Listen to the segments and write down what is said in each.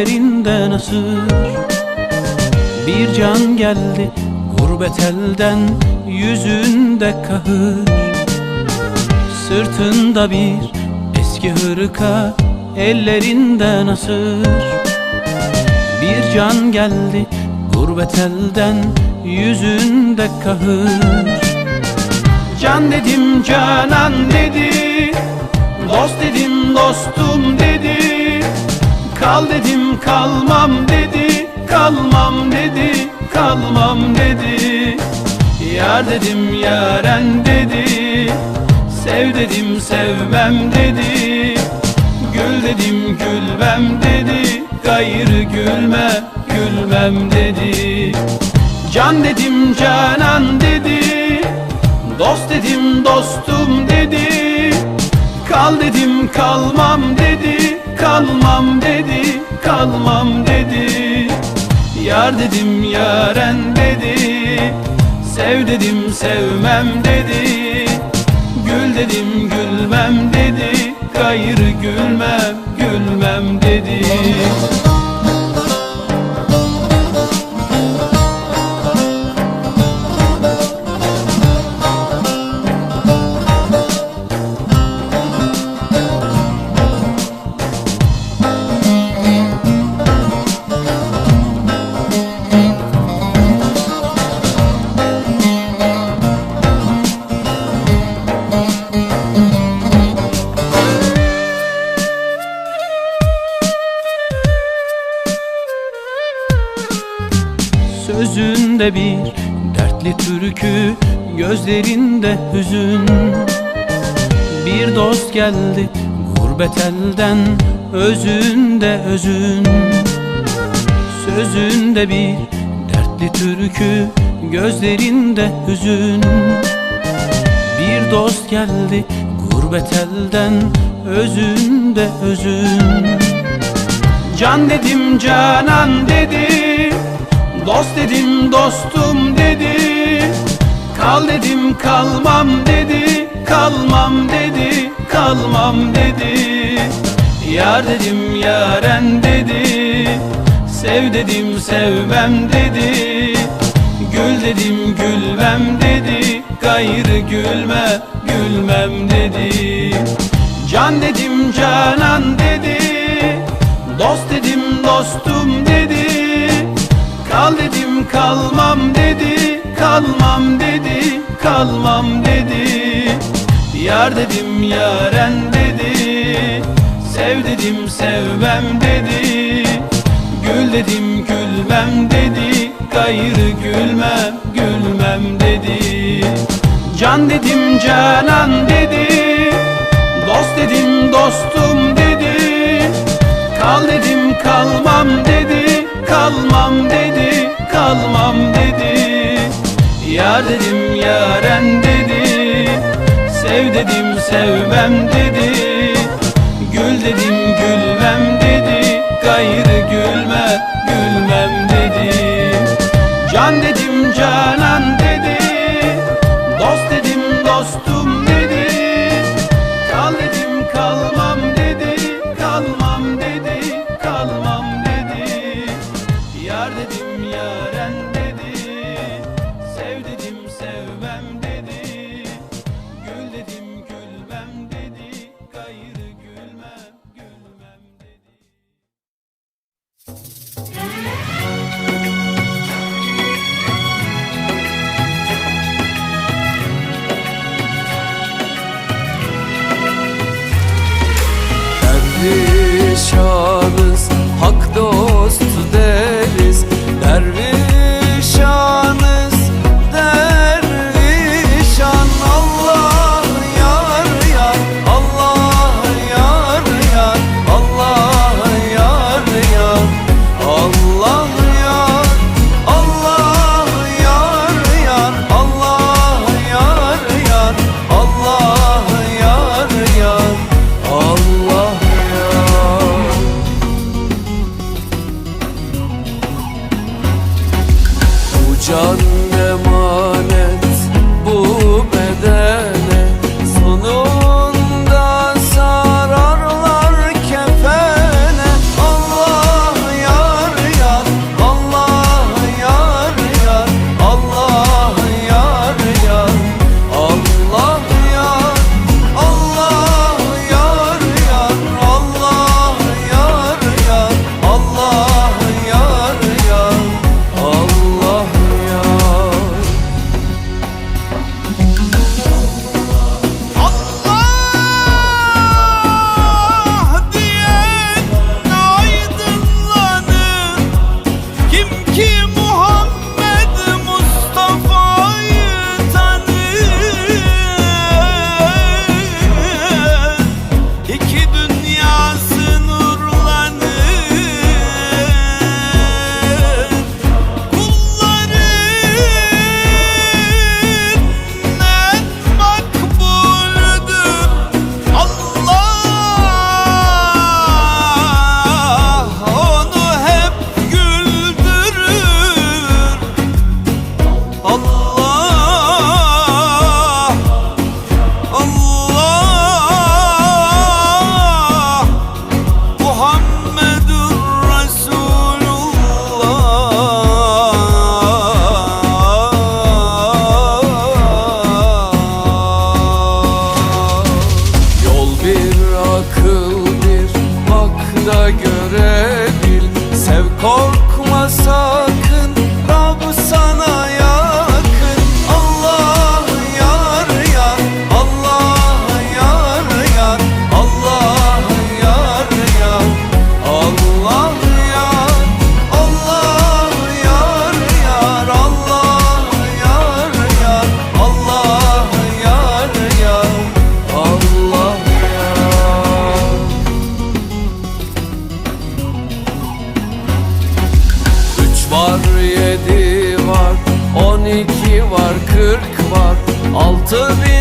Ellerinden asır Bir can geldi gurbet elden Yüzünde kahır. Sırtında bir eski hırka Ellerinden asır Bir can geldi gurbet elden Yüzünde kahır. Can dedim canan dedi. Dost dedim dostum dedi Kal dedim kalmam dedi Kalmam dedi kalmam dedi. Yar dedim yaren dedi Sev dedim sevmem dedi. Gül dedim gülmem dedi Gayrı gülme gülmem dedi. Can dedim canan dedi Dost dedim dostum dedi. Kal dedim kalmam dedi Kalmam dedi kalmam dedi. Yar dedim yaren dedi. Sev dedim sevmem dedi. Gül dedim gülmem dedi. Gayrı gülmem gülmem dedi Sözünde bir dertli türkü Gözlerinde hüzün. Bir dost geldi gurbet elden Özünde özün. Sözünde bir dertli türkü Gözlerinde hüzün. Bir dost geldi gurbet elden Özünde özün. Can dedim canan dedi Dost dedim dostum dedi. Kal dedim kalmam dedi. Kalmam dedi kalmam dedi. Yar dedim yaren dedi. Sev dedim sevmem dedi. Gül dedim gülmem dedi. Gayrı gülme gülmem dedi. Can dedim canan dedi. Dost dedim dostum dedi Kal dedim kalmam dedi Kalmam dedi kalmam dedi. Yar dedim yaren dedi Sev dedim sevmem dedi. Gül dedim gülmem dedi Gayrı gülmem gülmem dedi. Can dedim canan dedi Dost dedim dostum dedi. Kal dedim kalmam dedi Kalmam dedi kalmam dedi. Yar dedim yaren dedi. Sev dedim sevmem dedi. Gül dedim gülmem dedi. Gayrı gülme gülmem dedi. Can dedim canan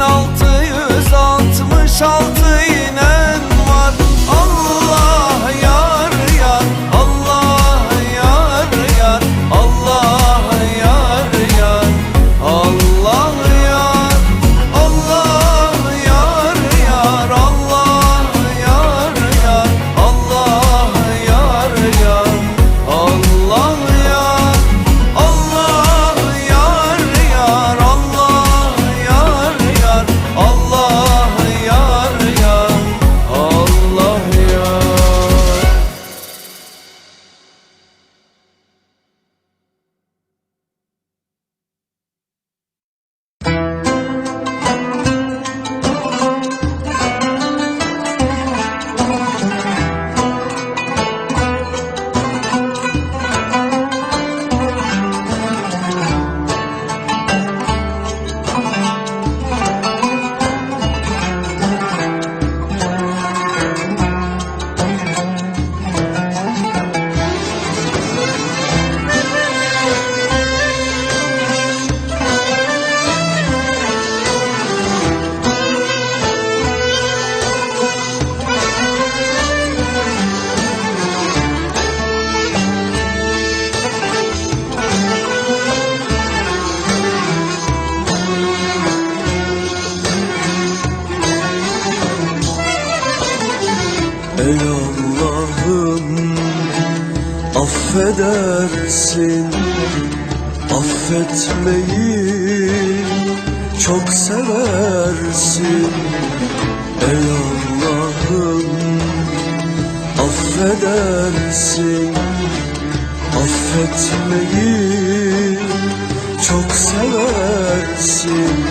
No. old affetmeyi çok seversin. Ey Allah'ım affedersin. Affetmeyi çok seversin.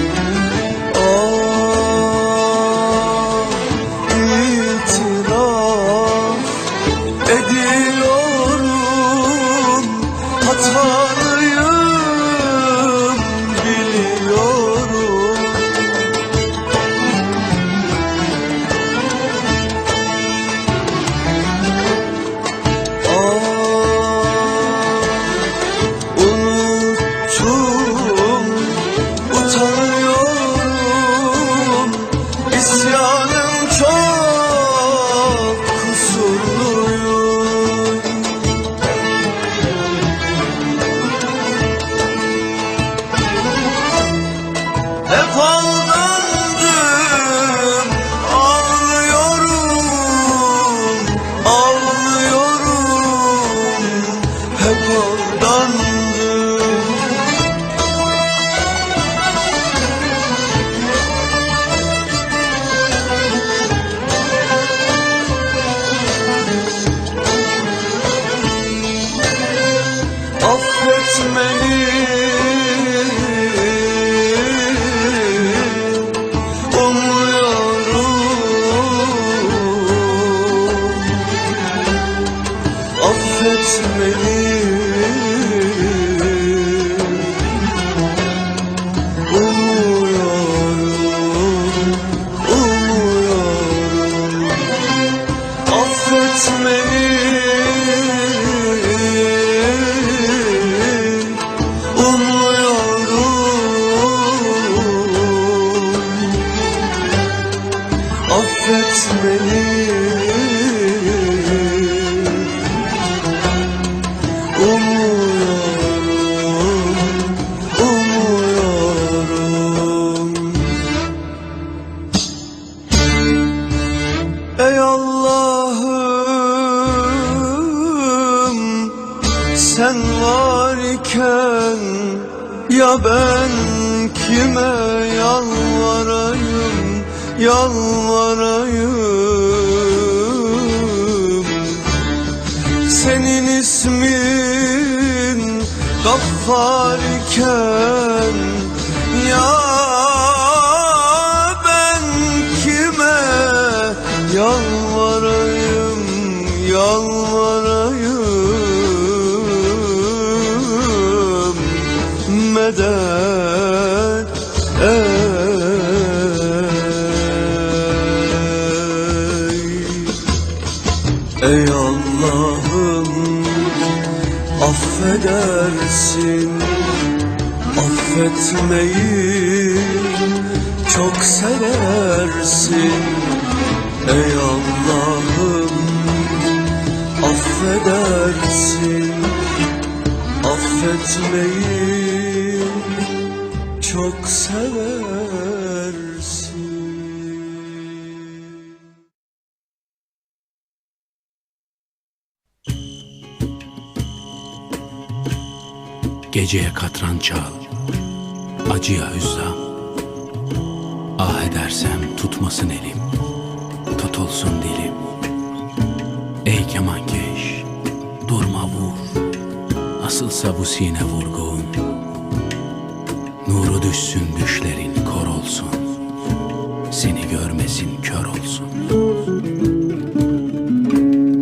Christmas. yalvarayım. Senin ismin gaffar iken Affetmeyi çok seversin. Ey Allah'ım affedersin. Affetmeyi çok seversin. Geceye katran çal Acıya hüzzam Ah edersem tutmasın elim. Tutulsun dilim. Ey kemankeş Durma vur. Nasılsa bu sine vurgun. Nuru düşsün düşlerin kor olsun. Seni görmesin kör olsun.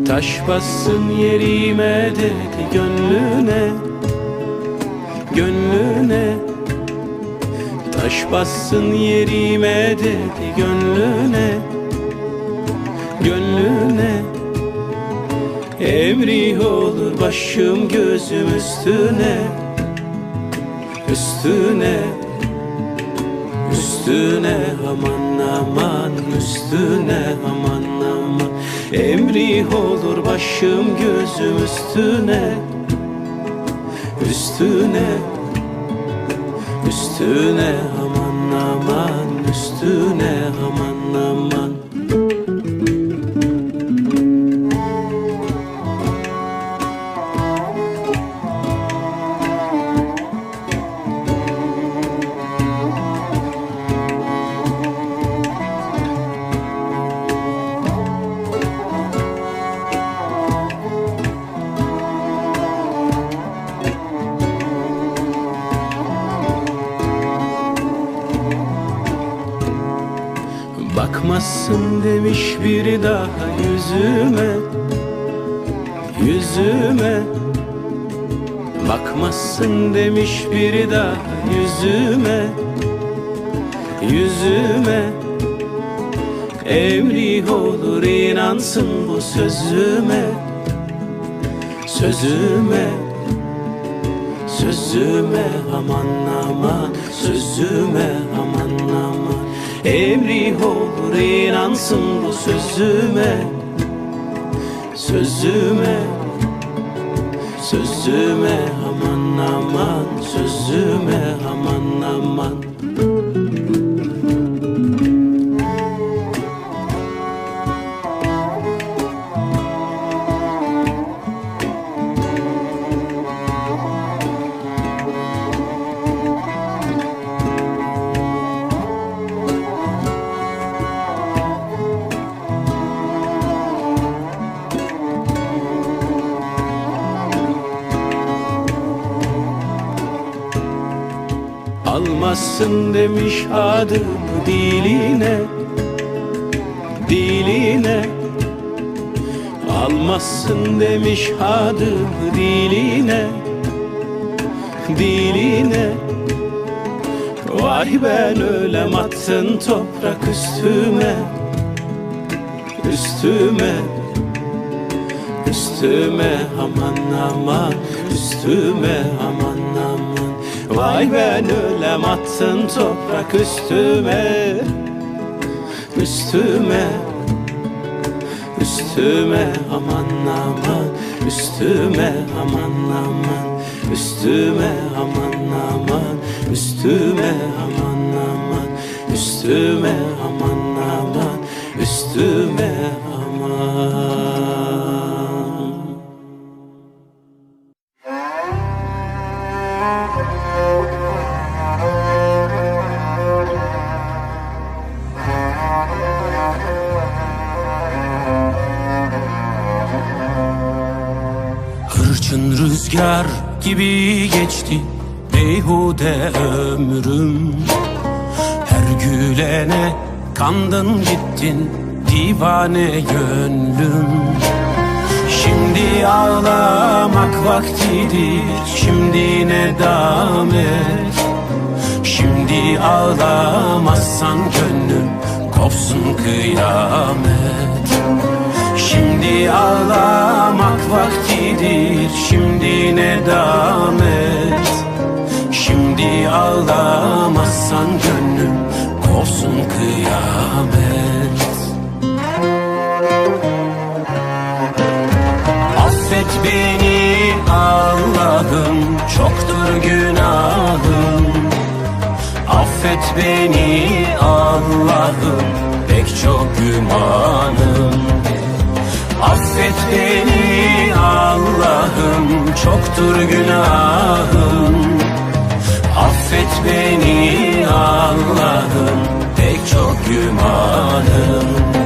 Taş bassın yerime dedi gönlüne. Gönlüne Taş bassın yerime dedi gönlüne Gönlüne. Emri olur başım gözüm üstüne Üstüne. Üstüne aman aman üstüne aman aman. Emri olur başım gözüm üstüne Üstüne. Üstüne Yüzüme Emri olur inansın bu sözüme. Sözüme Sözüme aman aman Sözüme aman aman Emri olur inansın bu sözüme. Sözüme Sözüme aman aman Sözüme aman aman Almazsın demiş adımı diline Diline. Almazsın demiş adımı diline Diline. Vay ben ölem attın toprak üstüme Üstüme. Üstüme aman aman Üstüme aman Vay ben ölem attın toprak üstüme. Üstüme Üstüme aman aman. Üstüme aman aman. Üstüme aman aman. Üstüme aman aman. Üstüme aman aman. Üstüme aman gibi geçti beyhude ömrüm. Her gülene kandın gittin divane gönlüm. Şimdi ağlamak vaktidir Şimdi nedamet Şimdi ağlamazsan gönlüm Kopsun kıyamet Şimdi ağlamak vaktidir Şimdi nedamet. Şimdi ağlamazsan gönlüm Kopsun kıyamet. Affet beni Allah'ım çoktur günahım. Affet beni Allah'ım pek çok gümanım Affet beni Allah'ım çoktur günahım. Affet beni Allah'ım pek çok gümanım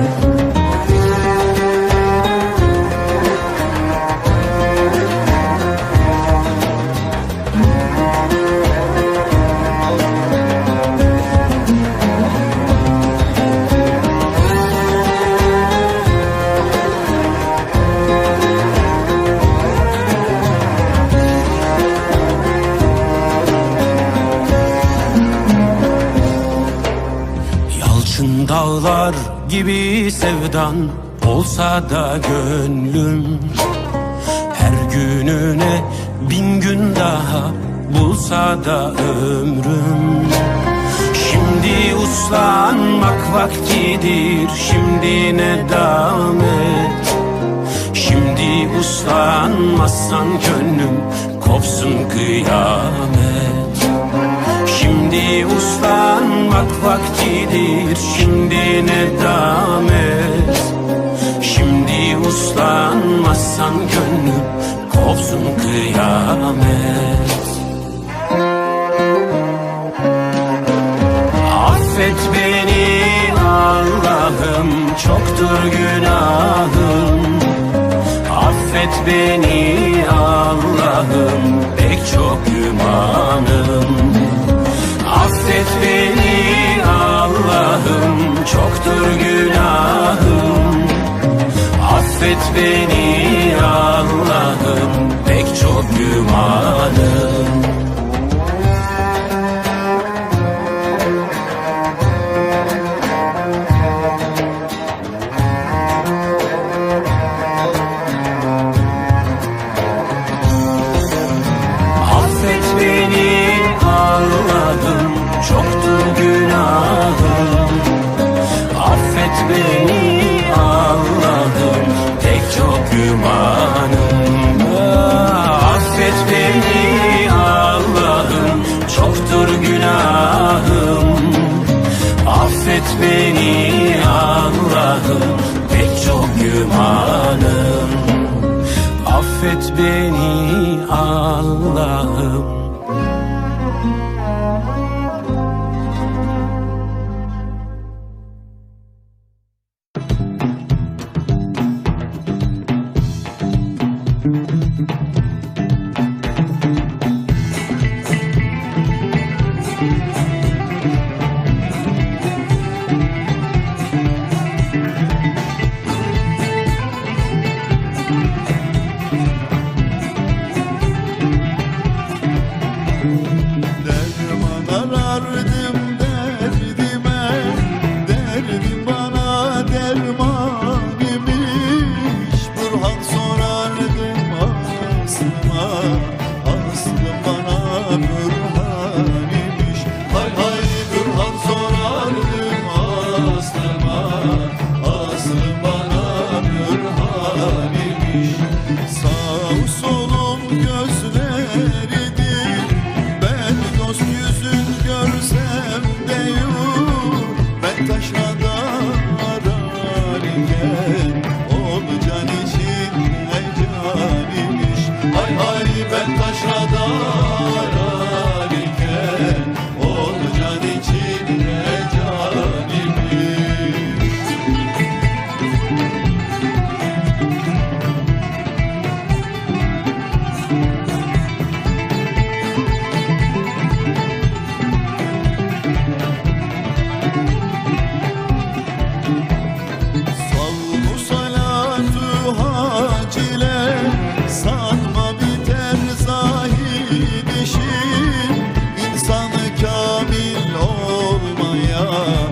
Yalçın dağlar gibi sevdan olsa da gönlüm. Her gününe bin gün daha bulsa da ömrüm. Şimdi uslanmak vaktidir şimdi nedamet. Şimdi uslanmazsan gönlüm kopsun kıyamet Şimdi uslanmak vaktidir Şimdi nedamet Şimdi uslanmazsan gönlüm Kopsun kıyamet. Affet beni Allah'ım Çoktur günahım. Affet beni Allah'ım Pek çok gümanım Affet beni Allah'ım Çoktur günahım. Affet beni Allah'ım Pek çok gümanım beni Allah'ım Pek çok gümanım. Ah, Affet beni Allah'ım Çoktur günahım. Affet beni Allah'ım Pek çok gümanım. Affet beni Allah'ım olmaya